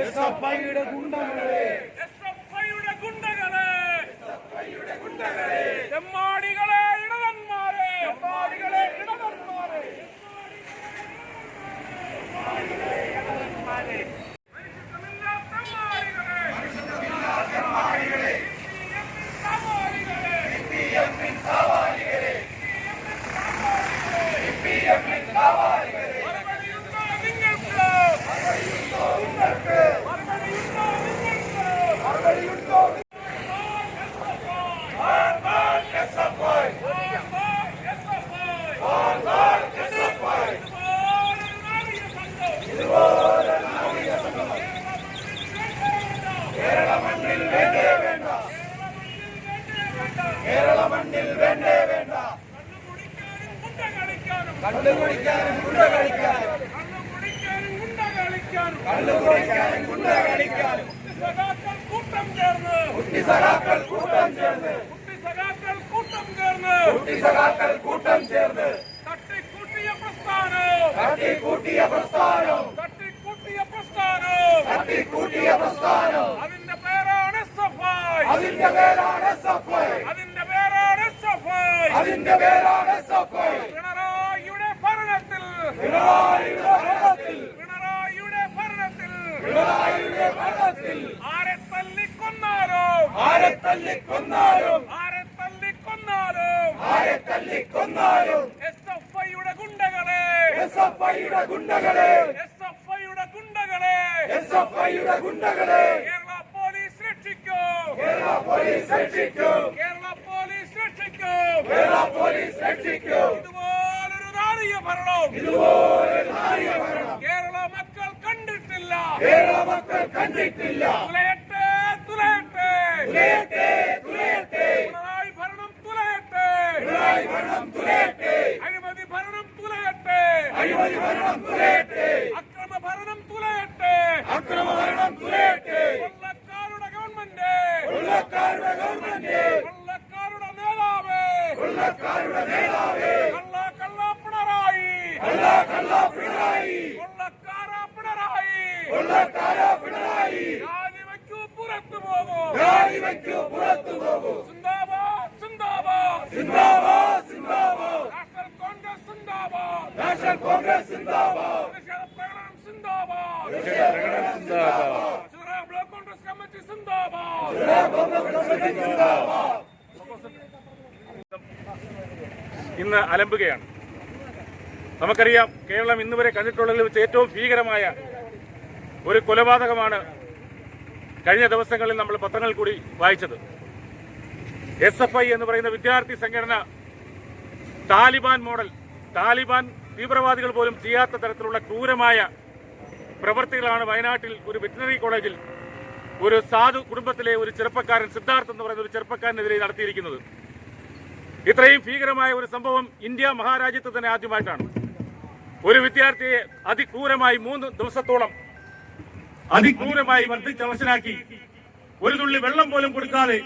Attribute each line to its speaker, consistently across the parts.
Speaker 1: S F ഐയുടെ ഗുണ്ടകളെ
Speaker 2: എസ്എഫ്ഐയുടെ ഗുണ്ടകളെ തെമ്മാടികളെ ഇടവന്മാരെ
Speaker 1: തെമ്മാടികളെ ഇടവന്മാരെ
Speaker 2: മനുഷ്യത്വമില്ലാത്ത തെമ്മാടികളെ മറുപടിയുണ്ടോ നിങ്ങൾക്ക് മറുപടിയുണ്ടോ നിങ്ങൾക്ക്
Speaker 1: മറുപടിയുണ്ടോ കേരള മണ്ണിൽ വേണ്ടേ വേണ്ട കണ്ടുപിടിക്കാനും ഗുണ്ട കളിക്കാനും കള്ളുകുടിക്കാനും ഗുണ്ട കളിക്കാനും
Speaker 2: കൂട്ടം ചേർന്ന്
Speaker 1: കുട്ടി സഖാക്കൾ കൂട്ടം ചേർന്ന്
Speaker 2: കുട്ടിസഖാക്കൾ കൂട്ടം
Speaker 1: കുട്ടി സഖാക്കൾ കൂട്ടം ചേർന്ന്
Speaker 2: തട്ടിക്കൂട്ടിയ പ്രസ്ഥാനം.
Speaker 1: തട്ടിക്കൂട്ടിയ പ്രസ്ഥാനം.
Speaker 2: തട്ടിക്കൂട്ടിയ പ്രസ്ഥാനം.
Speaker 1: തട്ടിക്കൂട്ടിയ പ്രസ്ഥാനം.
Speaker 2: അതിന്റെ പേരാണ് സഫായ്.
Speaker 1: അതിന്റെ പേരാണ് സഫായ്.
Speaker 2: അതിന്റെ പേരാണ് സഫായ്.
Speaker 1: അതിന്റെ പേരാണ് സഫായ്.
Speaker 2: പിണറായിയുടെ ഭരണത്തിൽ.
Speaker 1: പിണറായിയുടെ ഭരണത്തിൽ.
Speaker 2: പിണറായിയുടെ ഭരണത്തിൽ.
Speaker 1: പിണറായിയുടെ ഭരണത്തിൽ.
Speaker 2: ആരെ തല്ലിക്കൊന്നാലോ.
Speaker 1: ആരെ തല്ലിക്കൊന്നാലും.
Speaker 2: ആരെ തല്ലിക്കൊന്നാലും
Speaker 1: ആരെ തല്ലിക്കൊന്നാലും
Speaker 2: എസ് എഫ് ഐയുടെ ഗുണ്ടകളെ.
Speaker 1: എസ് എഫ് ഐയുടെ ഗുണ്ടകളെ.
Speaker 2: എസ് എഫ് ഐയുടെ ഗുണ്ടകളെ.
Speaker 1: എസ് എഫ് ഐയുടെ ഗുണ്ടകളെ.
Speaker 2: കേരള പോലീസ് രക്ഷിക്കൂ.
Speaker 1: കേരള പോലീസ് രക്ഷിക്കൂ.
Speaker 2: കേരള പോലീസ് രക്ഷിക്കൂ.
Speaker 1: കേരള പോലീസ് രക്ഷിക്കൂ.
Speaker 2: ഇതുപോലൊരു നാറിയ ഭരണം.
Speaker 1: ഇതുപോലെ നാരിക ഭരണം.
Speaker 2: കേരള മക്കൾ കണ്ടിട്ടില്ല.
Speaker 1: കേരള മക്കൾ കണ്ടിട്ടില്ല.
Speaker 2: கல்லா
Speaker 1: கல்லா பிணராயி.
Speaker 2: கல்லா கல்லா
Speaker 1: பிணராயி. கொள்ளக்காரா
Speaker 2: பிணராயி. கொள்ளக்காரா பிணராயி.
Speaker 1: ஜாதி வைக்கு புறத்து
Speaker 2: போகும். ஜாதி
Speaker 1: வைக்கு புறத்து
Speaker 2: போகும். சிந்தாபாத் சிந்தாபாத்
Speaker 1: சிந்தாபாத் சிந்தாபாத் நேஷனல்
Speaker 2: காங்கிரஸ் சிந்தாபாத்
Speaker 1: நேஷனல் காங்கிரஸ்
Speaker 2: சிந்தாபாத் நிஷேத பிரகடனம்
Speaker 1: சிந்தாபாத் நிஷேத பிரகடனம்
Speaker 2: சிந்தாபாத் சிந்தராம் பிளாக்
Speaker 1: காங்கிரஸ்
Speaker 2: கமிட்டி சிந்தாபாத் சிந்தராம் காங்கிரஸ் கமிட்டி
Speaker 1: சிந்தாபாத்
Speaker 3: ഇന്ന് അലമ്പുകയാണ്. നമുക്കറിയാം കേരളം ഇന്ന് വരെ കണ്ടിട്ടുള്ളതിൽ വെച്ച് ഏറ്റവും ഭീകരമായ ഒരു കൊലപാതകമാണ് കഴിഞ്ഞ ദിവസങ്ങളിൽ നമ്മൾ പത്രങ്ങളിൽ കൂടി വായിച്ചത്. എസ് എഫ് ഐ എന്ന് പറയുന്ന വിദ്യാർത്ഥി സംഘടന താലിബാൻ മോഡൽ താലിബാൻ തീവ്രവാദികൾ പോലും ചെയ്യാത്ത തരത്തിലുള്ള ക്രൂരമായ പ്രവൃത്തികളാണ് വയനാട്ടിൽ ഒരു വെറ്റിനറി കോളേജിൽ ഒരു സാധു കുടുംബത്തിലെ ഒരു ചെറുപ്പക്കാരൻ സിദ്ധാർത്ഥ് എന്ന് പറയുന്ന ഒരു ചെറുപ്പക്കാരനെതിരെ നടത്തിയിരിക്കുന്നത്. ഇത്രയും ഭീകരമായ ഒരു സംഭവം ഇന്ത്യ മഹാരാജ്യത്ത് തന്നെ ആദ്യമായിട്ടാണ്. ഒരു വിദ്യാർത്ഥിയെ അതിക്രൂരമായി മൂന്ന് ദിവസത്തോളം അതിക്രൂരമായി വർദ്ധിച്ച് അവശനാക്കി. ഒരു തുള്ളി വെള്ളം പോലും കൊടുക്കാതെ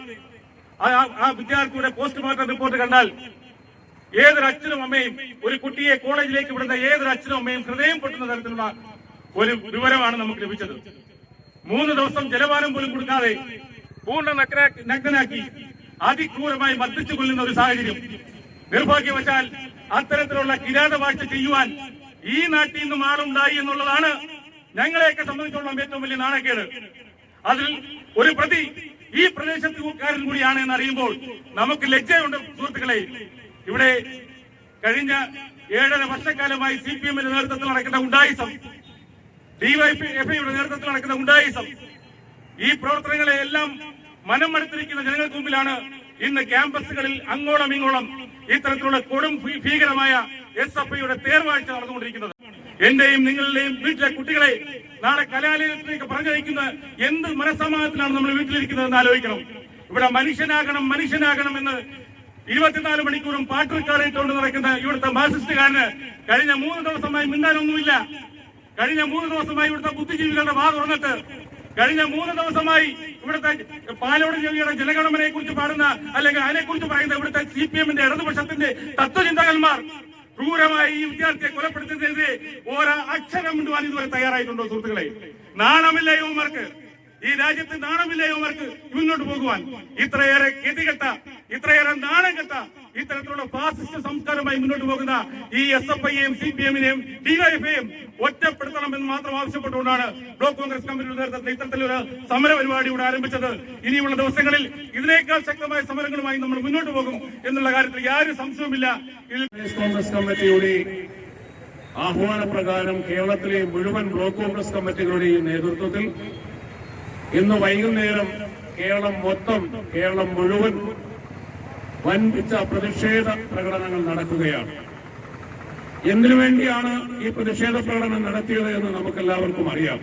Speaker 3: ആ- വിദ്യാർത്ഥിയുടെ പോസ്റ്റ്മോർട്ടം റിപ്പോർട്ട് കണ്ടാൽ ഏതൊരു അച്ഛനും അമ്മയും ഒരു കുട്ടിയെ കോളേജിലേക്ക് വിടുന്ന ഏതൊരു അച്ഛനും അമ്മയും ഹൃദയം പൊട്ടുന്ന തരത്തിലുള്ള ഒരു വിവരമാണ് നമുക്ക് ലഭിച്ചത്. മൂന്ന് ദിവസം ജലപാനം പോലും കൊടുക്കാതെ പൂർണ നഗ്നാക്കി അതിക്രൂരമായി മർദ്ദിച്ചു കൊല്ലുന്ന ഒരു സാഹചര്യം. നിർഭാഗ്യവശാൽ അത്തരത്തിലുള്ള കിരാതവാഴ്ച ചെയ്യുവാൻ ഈ നാട്ടിൽ നിന്നും ആളുണ്ടായി എന്നുള്ളതാണ് ഞങ്ങളെയൊക്കെ സംബന്ധിച്ചോളം ഏറ്റവും വലിയ നാണക്കേട്. അതിൽ ഒരു പ്രതി ഈ പ്രദേശത്തുകാരൻ കൂടിയാണ് എന്ന് അറിയുമ്പോൾ നമുക്ക് ലജ്ജയുണ്ട് സുഹൃത്തുക്കളെ. ഇവിടെ കഴിഞ്ഞ ഏഴര വർഷക്കാലമായി സി പി എമ്മിന്റെ നേതൃത്വത്തിൽ നടക്കുന്ന ഉണ്ടായിസം ഡിവൈഎഫ്ഐയുടെ നേതൃത്വത്തിൽ നടക്കുന്ന ഉണ്ടായിസം ഈ പ്രവർത്തനങ്ങളെ എല്ലാം മനം മടുത്തിരിക്കുന്ന ജനങ്ങൾക്ക് മുമ്പിലാണ് ഇന്ന് ക്യാമ്പസുകളിൽ അങ്ങോളം ഇങ്ങോളം ഇത്തരത്തിലുള്ള കൊടും ഭീകരമായ എസ് എഫ് ഐയുടെ തേർവാഴ്ച നടന്നുകൊണ്ടിരിക്കുന്നത്. എന്റെയും നിങ്ങളുടെയും വീട്ടിലെ കുട്ടികളെ നാളെ കലാലയത്തിലേക്ക് പറഞ്ഞയക്കുന്ന എന്ത് മനസ്സമാധാനത്തിലാണ് നമ്മൾ വീട്ടിലിരിക്കുന്നത് എന്ന് ആലോചിക്കണം. ഇവിടെ മനുഷ്യനാകണം മനുഷ്യനാകണം എന്ന് ഇരുപത്തിനാല് മണിക്കൂറും പാട്ട് റെക്കോർഡിട്ടുകൊണ്ട് നടക്കുന്ന ഇവിടുത്തെ മാർസിസ്റ്റുകാരന് കഴിഞ്ഞ മൂന്ന് ദിവസമായി മിണ്ടാനൊന്നുമില്ല. കഴിഞ്ഞ മൂന്ന് ദിവസമായി ഇവിടുത്തെ ബുദ്ധിജീവികളുടെ വാ തുറന്നിട്ട് കഴിഞ്ഞ മൂന്ന് ദിവസമായി ഇവിടുത്തെ പാലോട് ജില്ലയുടെ ജലഗണമനെ കുറിച്ച് പാടുന്ന അല്ലെങ്കിൽ അതിനെ കുറിച്ച് പറയുന്ന ഇവിടുത്തെ സി പി എമ്മിന്റെ ഇടതുപക്ഷത്തിന്റെ തത്വചിന്തകന്മാർ ക്രൂരമായി ഈ വിദ്യാർത്ഥിയെ കൊലപ്പെടുത്തുന്നതിനെതിരെ ഓരോ അക്ഷരം ഇതുവരെ തയ്യാറായിട്ടുണ്ടോ സുഹൃത്തുക്കളെ? നാണമില്ല യുവമാർക്ക്. ഈ രാജ്യത്ത് നാണമില്ലേ അവർക്ക് മുന്നോട്ട് പോകുവാൻ. ഇത്രയേറെ ഗതികെട്ട ഇത്രയേറെ നാണം കെട്ട ഇത്തരത്തിലുള്ള ഫാസിസ്റ്റ് സംസ്കാരമായി മുന്നോട്ട് പോകുന്ന ഈ എസ് എഫ് ഐയെയും സി പി എമ്മിനെയും ഡിവൈഎഫ്ഐയും ഒറ്റപ്പെടുത്തണമെന്ന് മാത്രം ആവശ്യപ്പെട്ടുകൊണ്ടാണ് ബ്ലോക്ക് കോൺഗ്രസ് കമ്മിറ്റിയുടെ നേതൃത്വത്തിൽ ഇത്തരത്തിലൊരു സമര പരിപാടി ഇവിടെ ആരംഭിച്ചത്. ഇനിയുള്ള ദിവസങ്ങളിൽ ഇതിനേക്കാൾ ശക്തമായ സമരങ്ങളുമായി നമ്മൾ മുന്നോട്ട് പോകും എന്നുള്ള കാര്യത്തിൽ യാതൊരു സംശയവുമില്ല.
Speaker 4: കോൺഗ്രസ് കമ്മിറ്റിയുടെ ആഹ്വാനപ്രകാരം കേരളത്തിലെ മുഴുവൻ ബ്ലോക്ക് കോൺഗ്രസ് കമ്മിറ്റികളുടെയും നേതൃത്വത്തിൽ ഇന്ന് വൈകുന്നേരം കേരളം മൊത്തം കേരളം മുഴുവൻ വൻപിച്ച പ്രതിഷേധ പ്രകടനങ്ങൾ നടക്കുകയാണ്. എന്തിനു വേണ്ടിയാണ് ഈ പ്രതിഷേധ പ്രകടനം നടത്തിയത് എന്ന് നമുക്കെല്ലാവർക്കും അറിയാം.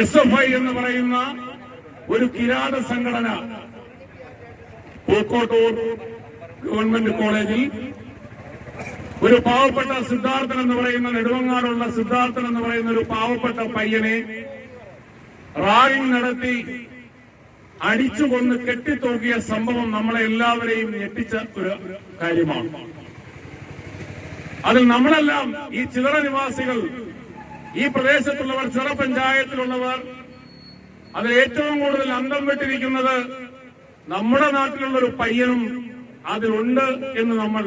Speaker 4: എസ് എഫ് ഐ എന്ന് പറയുന്ന ഒരു കിരാത സംഘടന പൂക്കോട്ടൂർ ഗവൺമെന്റ് കോളേജിൽ ഒരു പാവപ്പെട്ട സിദ്ധാർത്ഥൻ എന്ന് പറയുന്ന നെടുവങ്ങാടുള്ള സിദ്ധാർത്ഥൻ എന്ന് പറയുന്ന ഒരു പാവപ്പെട്ട പയ്യനെ റാഗിംഗ് നടത്തി അടിച്ചുകൊന്ന് കെട്ടിത്തൂക്കിയ സംഭവം നമ്മളെ എല്ലാവരെയും ഞെട്ടിച്ച ഒരു കാര്യമാണ്. അതിൽ നമ്മളെല്ലാം ഈ ചിതറ നിവാസികൾ ഈ പ്രദേശത്തുള്ളവർ ചിറ പഞ്ചായത്തിലുള്ളവർ അതിൽ ഏറ്റവും കൂടുതൽ അന്തം വിട്ടിരിക്കുന്നത് നമ്മുടെ നാട്ടിലുള്ള ഒരു പയ്യനും അതിലുണ്ട് എന്ന് നമ്മൾ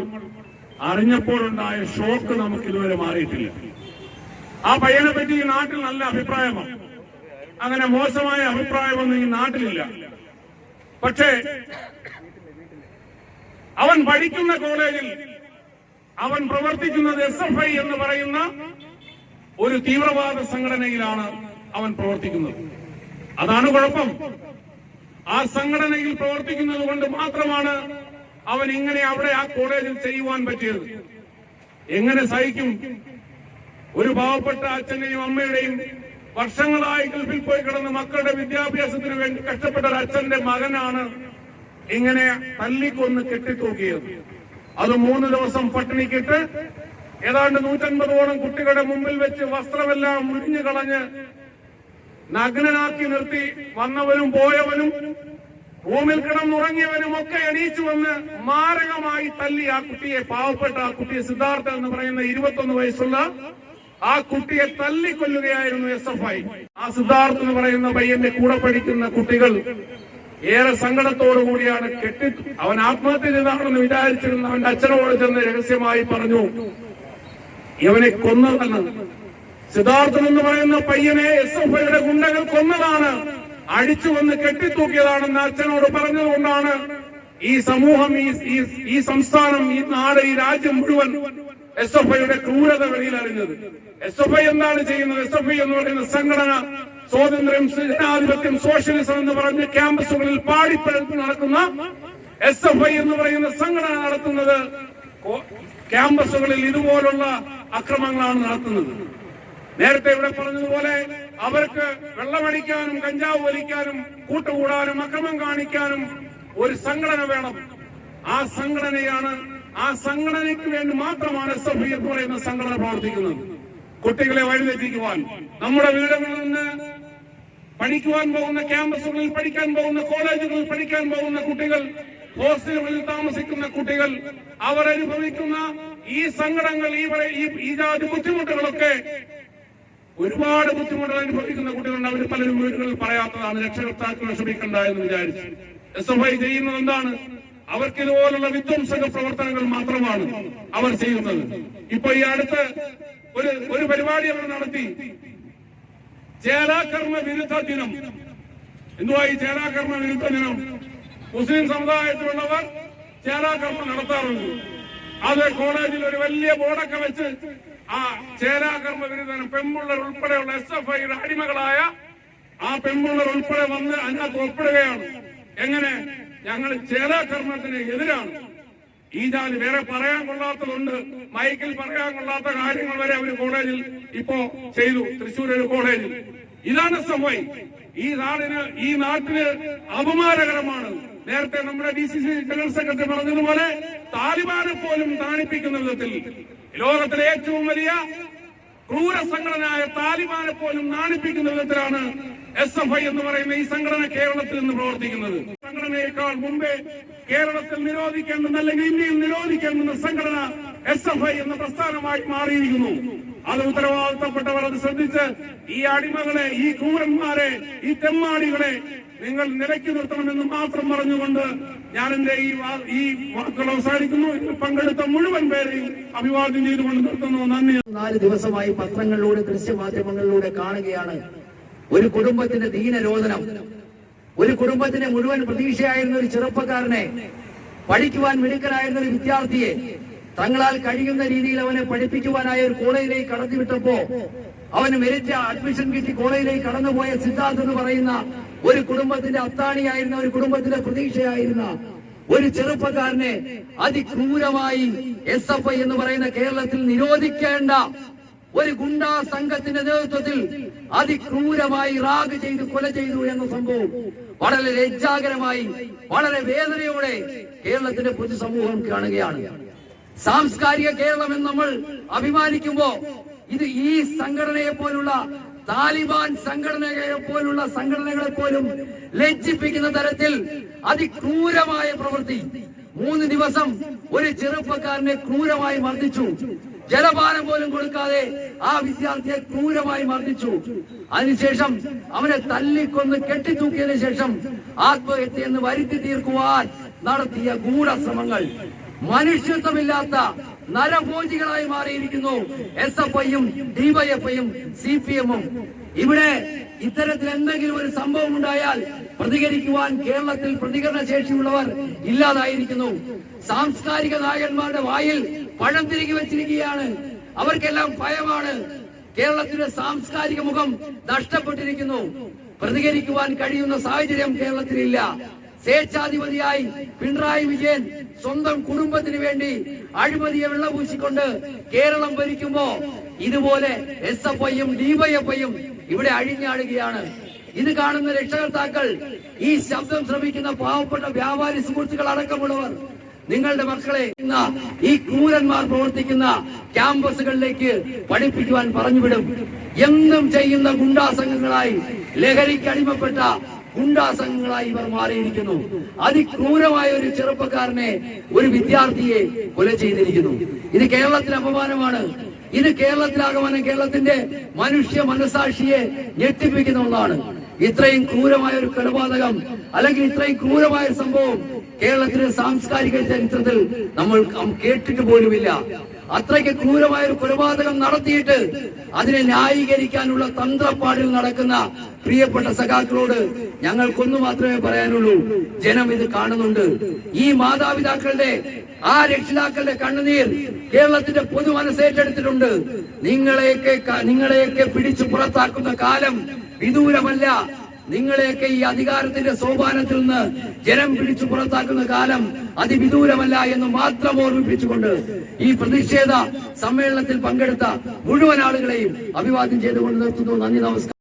Speaker 4: അറിഞ്ഞപ്പോഴുണ്ടായ ഷോക്ക് നമുക്ക് ഇതുവരെ മാറിയിട്ടില്ല. ആ പയ്യനെ പറ്റി ഈ നാട്ടിൽ നല്ല അഭിപ്രായമാണ്. അങ്ങനെ മോശമായ അഭിപ്രായമൊന്നും ഈ നാട്ടിലില്ല. പക്ഷേ അവൻ പഠിക്കുന്ന കോളേജിൽ അവൻ പ്രവർത്തിക്കുന്നത് എസ് എഫ് ഐ എന്ന് പറയുന്ന ഒരു തീവ്രവാദ സംഘടനയിലാണ് അവൻ പ്രവർത്തിക്കുന്നത്. അതാണ് കുഴപ്പം. ആ സംഘടനയിൽ പ്രവർത്തിക്കുന്നത് കൊണ്ട് മാത്രമാണ് അവൻ ഇങ്ങനെ അവിടെ ആ കോളേജിൽ ചെയ്യുവാൻ പറ്റിയത്. എങ്ങനെ സഹിക്കും? ഒരു പാവപ്പെട്ട അച്ഛന്റെയും അമ്മയുടെയും വർഷങ്ങളായി ഗൾഫിൽ പോയി കിടന്ന് മക്കളുടെ വിദ്യാഭ്യാസത്തിന് വേണ്ടി കഷ്ടപ്പെട്ട അച്ഛന്റെ മകനാണ് ഇങ്ങനെ തല്ലിക്കൊന്ന് കെട്ടിത്തൂക്കിയത്. അത് മൂന്ന് ദിവസം പട്ടിണിക്കിട്ട് ഏതാണ്ട് നൂറ്റൻപതോളം കുട്ടികളുടെ മുമ്പിൽ വെച്ച് വസ്ത്രമെല്ലാം മുരിഞ്ഞു കളഞ്ഞ് നഗ്നനാക്കി നിർത്തി. വന്നവനും പോയവനും റൂമിൽ കിടന്നുറങ്ങിയവനും ഒക്കെ എണീച്ചു വന്ന് മാരകമായി തല്ലി ആ കുട്ടിയെ പാവപ്പെട്ട ആ കുട്ടിയെ സിദ്ധാർത്ഥ എന്ന് പറയുന്ന ഇരുപത്തൊന്ന് വയസ്സുള്ള ആ കുട്ടിയെ തല്ലിക്കൊല്ലുകയായിരുന്നു എസ് എഫ് ഐ. ആ സിദ്ധാർത്ഥ് എന്ന് പറയുന്ന പയ്യന്റെ കൂടെ പഠിക്കുന്ന കുട്ടികൾ ഏറെ സങ്കടത്തോടു കൂടിയാണ് കെട്ടി അവൻ ആത്മഹത്യ ചെയ്താണെന്ന് വിചാരിച്ചിരുന്ന അവന്റെ അച്ഛനോട് ചെന്ന് രഹസ്യമായി പറഞ്ഞു ഇവനെ കൊന്നതെന്ന് സിദ്ധാർത്ഥൻ എന്ന് പറയുന്ന പയ്യനെ എസ് എഫ് ഐയുടെ ഗുണ്ടകൾ കൊന്നതാണ്. അടിച്ചു വന്ന് കെട്ടിത്തൂക്കിയതാണെന്ന് അച്ഛനോട് പറഞ്ഞതുകൊണ്ടാണ് ഈ സമൂഹം ഈ സംസ്ഥാനം ഈ നാട് ഈ രാജ്യം മുഴുവൻ എസ് എഫ് ഐയുടെ ക്രൂരത വെളിയിൽ അറിഞ്ഞത്. എസ് എഫ് ഐ എന്താണ് ചെയ്യുന്നത്? എസ് എഫ് ഐ എന്ന് പറയുന്ന സംഘടന സ്വാതന്ത്ര്യം ജനാധിപത്യം സോഷ്യലിസം എന്ന് പറഞ്ഞ് ക്യാമ്പസുകളിൽ പാടിപ്പഴുത്ത് നടക്കുന്ന എസ് എഫ് ഐ എന്ന് പറയുന്ന സംഘടന നടത്തുന്നത് ക്യാമ്പസുകളിൽ ഇതുപോലുള്ള അക്രമങ്ങളാണ് നടത്തുന്നത്. നേരത്തെ ഇവിടെ പറഞ്ഞതുപോലെ അവർക്ക് വെള്ളമടിക്കാനും കഞ്ചാവ് വലിക്കാനും കൂട്ടുകൂടാനും അക്രമം കാണിക്കാനും ഒരു സംഘടന വേണം. ആ സംഘടനയാണ് ആ സംഘടനയ്ക്ക് വേണ്ടി മാത്രമാണ് എസ് എഫ് എന്ന് പറയുന്ന സംഘടന പ്രവർത്തിക്കുന്നത്. കുട്ടികളെ വഴിതെറ്റിക്കുവാൻ നമ്മുടെ വീടുകളിൽ നിന്ന് പഠിക്കുവാൻ പോകുന്ന ക്യാമ്പസുകളിൽ പഠിക്കാൻ പോകുന്ന കോളേജുകളിൽ പഠിക്കാൻ പോകുന്ന കുട്ടികൾ ഹോസ്റ്റലുകളിൽ താമസിക്കുന്ന കുട്ടികൾ അവർ അനുഭവിക്കുന്ന ഈ സങ്കടങ്ങൾ ഈ ജാതി ബുദ്ധിമുട്ടുകളൊക്കെ ഒരുപാട് ബുദ്ധിമുട്ടുകൾ അനുഭവിക്കുന്ന കുട്ടികളുണ്ട്. അവർ പലരും വീടുകളിൽ പറയാത്തതാണ് രക്ഷകർത്താക്കളെ ശ്രമിക്കേണ്ട എന്ന് വിചാരിച്ചു. എസ് എഫ് ഐ ചെയ്യുന്നത് എന്താണ്? അവർക്ക് ഇതുപോലുള്ള വിധ്വംസക പ്രവർത്തനങ്ങൾ മാത്രമാണ് അവർ ചെയ്യുന്നത്. ഇപ്പൊ ഈ അടുത്ത് ഒരു ഒരു പരിപാടി അവർ നടത്തി. ചേലാകർമ്മ വിരുദ്ധ ദിനം. എന്തുവാ ഈ ചേലാകർമ്മ വിരുദ്ധ ദിനം? മുസ്ലിം സമുദായത്തിലുള്ളവർ ചേലാകർമ്മം നടത്താറുണ്ട്. അത് കോളേജിൽ ഒരു വലിയ ബോർഡൊക്കെ വെച്ച് ആ ചേലാകർമ്മ വിരുദ്ധനം പെൺപിള്ളർ ഉൾപ്പെടെയുള്ള എസ് എഫ് ഐയുടെ അടിമകളായ ആ പെൺപിള്ളർ ഉൾപ്പെടെ വന്ന് അതിനകത്ത് ഒപ്പിടുകയാണ്. എങ്ങനെ? ഞങ്ങൾ ചേരാകർമ്മത്തിന് എതിരാണ്. ഈ ജാതി വേറെ പറയാൻ കൊള്ളാത്തതുണ്ട്. മൈക്കിൽ പറയാൻ കൊള്ളാത്ത കാര്യങ്ങൾ വരെ അവർ കോളേജിൽ ഇപ്പോ ചെയ്തു. തൃശ്ശൂർ ഒരു കോളേജിൽ ഇതാണ് സംഭവം ഈ നാടിന് ഈ നാട്ടിന് അപമാനകരമാണ്. നേരത്തെ നമ്മുടെ D C C general secretary പറഞ്ഞതുപോലെ താലിബാനെ പോലും താണിപ്പിക്കുന്ന വിധത്തിൽ ലോകത്തിലെ ഏറ്റവും വലിയ ക്രൂര സംഘടനയായ താലിബാനെ പോലും നാണിപ്പിക്കുന്ന വിധത്തിലാണ് എസ് എഫ് ഐ എന്ന് പറയുന്ന ഈ സംഘടന കേരളത്തിൽ നിന്ന് പ്രവർത്തിക്കുന്നത്. സംഘടനയേക്കാൾ മുമ്പേ കേരളത്തിൽ നിരോധിക്കേണ്ടെന്ന് അല്ലെങ്കിൽ ഇന്ത്യയിൽ നിരോധിക്കേണ്ടെന്ന സംഘടന എസ് എഫ് ഐ എന്ന പ്രസ്ഥാനമായി മാറിയിരിക്കുന്നു. അത് ഉത്തരവാദിത്തപ്പെട്ടവർ അത് ശ്രദ്ധിച്ച് ഈ അടിമകളെ ഈ ക്രൂരന്മാരെ ഈ തെമ്മാടികളെ നിങ്ങൾ നിലയ്ക്ക് നിർത്തണമെന്ന് മാത്രം പറഞ്ഞുകൊണ്ട് ഞാൻ എന്റെ ഈ ഈ വാക്കുകൾ അവസാനിക്കുന്നു. പങ്കെടുത്ത മുഴുവൻ പേരെയും അഭിവാദ്യം ചെയ്തുകൊണ്ട് നിർത്തുന്നു. നന്ദി.
Speaker 5: നാല് ദിവസമായി പത്രങ്ങളിലൂടെ ദൃശ്യമാധ്യമങ്ങളിലൂടെ കാണുകയാണ് ഒരു കുടുംബത്തിന്റെ ദീനരോധനം ഒരു കുടുംബത്തിന്റെ മുഴുവൻ പ്രതീക്ഷയായിരുന്ന ഒരു ചെറുപ്പക്കാരനെ പഠിക്കുവാൻ മിടുക്കനായിരുന്ന ഒരു വിദ്യാർത്ഥിയെ തങ്ങളാൽ കഴിയുന്ന രീതിയിൽ അവനെ പഠിപ്പിക്കുവാനായ ഒരു കോളേജിലേക്ക് കടത്തിവിട്ടപ്പോ അവന് മെരിറ്റ് അഡ്മിഷൻ കിട്ടി. കോളേജിലേക്ക് കടന്നുപോയ സിദ്ധാർത്ഥ് എന്ന് പറയുന്ന ഒരു കുടുംബത്തിന്റെ അത്താണിയായിരുന്ന ഒരു കുടുംബത്തിന്റെ പ്രതീക്ഷയായിരുന്ന ഒരു ചെറുപ്പക്കാരനെ അതിക്രൂരമായി എസ് എഫ് ഐ എന്ന് പറയുന്ന കേരളത്തിൽ നിരോധിക്കേണ്ട ഒരു ഗുണ്ടാ സംഘത്തിന്റെ നേതൃത്വത്തിൽ അതിക്രൂരമായി റാഗ് ചെയ്ത് കൊല ചെയ്തു എന്ന സംഭവം വളരെ ലജ്ജാകരമായി വളരെ വേദനയോടെ കേരളത്തിന്റെ പൊതുസമൂഹം കാണുകയാണ്. സാംസ്കാരിക കേരളം എന്ന് നമ്മൾ അഭിമാനിക്കുമ്പോ ഇത് ഈ സംഘടനയെ പോലുള്ള താലിബാൻ സംഘടനകളെ പോലുള്ള സംഘടനകളെ പോലും ലജ്ജിപ്പിക്കുന്ന തരത്തിൽ അതിക്രൂരമായ പ്രവൃത്തി. മൂന്ന് ദിവസം ഒരു ചെറുപ്പക്കാരനെ ക്രൂരമായി മർദ്ദിച്ചു. ജലപാനം പോലും കൊടുക്കാതെ ആ വിദ്യാർത്ഥിയെ ക്രൂരമായി മർദ്ദിച്ചു. അതിനുശേഷം അവനെ തല്ലിക്കൊന്ന് കെട്ടിത്തൂക്കിയതിനു ശേഷം ആത്മഹത്യ എന്ന് വരുത്തി തീർക്കുവാൻ നടത്തിയ ഗൂഢശ്രമങ്ങൾ. മനുഷ്യത്വമില്ലാത്ത നരഭോജികളായി മാറിയിരിക്കുന്നു. എസ് എഫ് ഐയും ഡിവൈഎഫ്ഐയും സി പി എമ്മും ഇവിടെ ഇത്തരത്തിൽ എന്തെങ്കിലും ഒരു സംഭവം ഉണ്ടായാൽ പ്രതികരിക്കുവാൻ കേരളത്തിൽ പ്രതികരണ ശേഷിയുള്ളവർ ഇല്ലാതായിരിക്കുന്നു. സാംസ്കാരിക നായകന്മാരുടെ വായിൽ പഴം തിരികെ വെച്ചിരിക്കുകയാണ്. അവർക്കെല്ലാം ഭയമാണ്. കേരളത്തിന്റെ സാംസ്കാരിക മുഖം നഷ്ടപ്പെട്ടിരിക്കുന്നു. പ്രതികരിക്കുവാൻ കഴിയുന്ന സാഹചര്യം കേരളത്തിലില്ല. സ്വേച്ഛാധിപതിയായി പിണറായി വിജയൻ സ്വന്തം കുടുംബത്തിന് വേണ്ടി അഴിമതിയെ വെള്ളപൂശിക്കൊണ്ട് കേരളം ഭരിക്കുമ്പോ ഇതുപോലെ എസ് എഫ് ഐയും ഡിവൈഎഫ്ഐയും ഇവിടെ അഴിഞ്ഞാടുകയാണ്. ഇത് കാണുന്ന രക്ഷകർത്താക്കൾ ഈ ശബ്ദം ശ്രമിക്കുന്ന പാവപ്പെട്ട വ്യാപാരി സുഹൃത്തുക്കൾ അടക്കമുള്ളവർ നിങ്ങളുടെ മക്കളെ ഇന്ന് ഈ ക്രൂരന്മാർ പ്രവർത്തിക്കുന്ന ക്യാമ്പസുകളിലേക്ക് പഠിപ്പിക്കുവാൻ പറഞ്ഞുവിടും. എന്നും ചെയ്യുന്ന ഗുണ്ടാസംഘങ്ങളായി ലഹരിക്ക് അടിമപ്പെട്ട ഗുണ്ടാ സംഘങ്ങളായി ഇവർ മാറിയിരിക്കുന്നു. അതിക്രൂരമായ ഒരു ചെറുപ്പക്കാരനെ ഒരു വിദ്യാർത്ഥിയെ കൊല ചെയ്തിരിക്കുന്നു. ഇത് കേരളത്തിന് അപമാനമാണ്. ഇത് കേരളത്തിലാകമാനം കേരളത്തിന്റെ മനുഷ്യ മനസാക്ഷിയെ ഞെട്ടിപ്പിക്കുന്ന ഒന്നാണ്. ഇത്രയും ക്രൂരമായ ഒരു കൊലപാതകം അല്ലെങ്കിൽ ഇത്രയും ക്രൂരമായ സംഭവം കേരളത്തിന്റെ സാംസ്കാരിക ചരിത്രത്തിൽ നമ്മൾ കേട്ടിട്ട് പോലുമില്ല. അത്രയ്ക്ക് ക്രൂരമായ ഒരു കൊലപാതകം നടത്തിയിട്ട് അതിനെ ന്യായീകരിക്കാനുള്ള തന്ത്രപ്പാടിൽ നടക്കുന്ന പ്രിയപ്പെട്ട സഖാക്കളോട് ഞങ്ങൾക്കൊന്നു മാത്രമേ പറയാനുള്ളൂ. ജനം ഇത് കാണുന്നുണ്ട്. ഈ മാതാപിതാക്കളുടെ ആ രക്ഷിതാക്കളുടെ കണ്ണുനീർ കേരളത്തിന്റെ പൊതു മനസ്സേറ്റെടുത്തിട്ടുണ്ട്. നിങ്ങളെയൊക്കെ നിങ്ങളെയൊക്കെ പിടിച്ചു പുറത്താക്കുന്ന കാലം വിദൂരമല്ല. നിങ്ങളെയൊക്കെ ഈ അധികാരത്തിന്റെ സോപാനത്തിൽ നിന്ന് ജനം പിടിച്ചു പുറത്താക്കുന്ന കാലം അതിവിദൂരമല്ല എന്ന് മാത്രം ഓർമ്മിപ്പിച്ചുകൊണ്ട് ഈ പ്രതിഷേധ സമ്മേളനത്തിൽ പങ്കെടുത്ത മുഴുവൻ ആളുകളെയും അഭിവാദ്യം ചെയ്തുകൊണ്ട് നിർത്തുന്നു. നന്ദി നമസ്കാരം.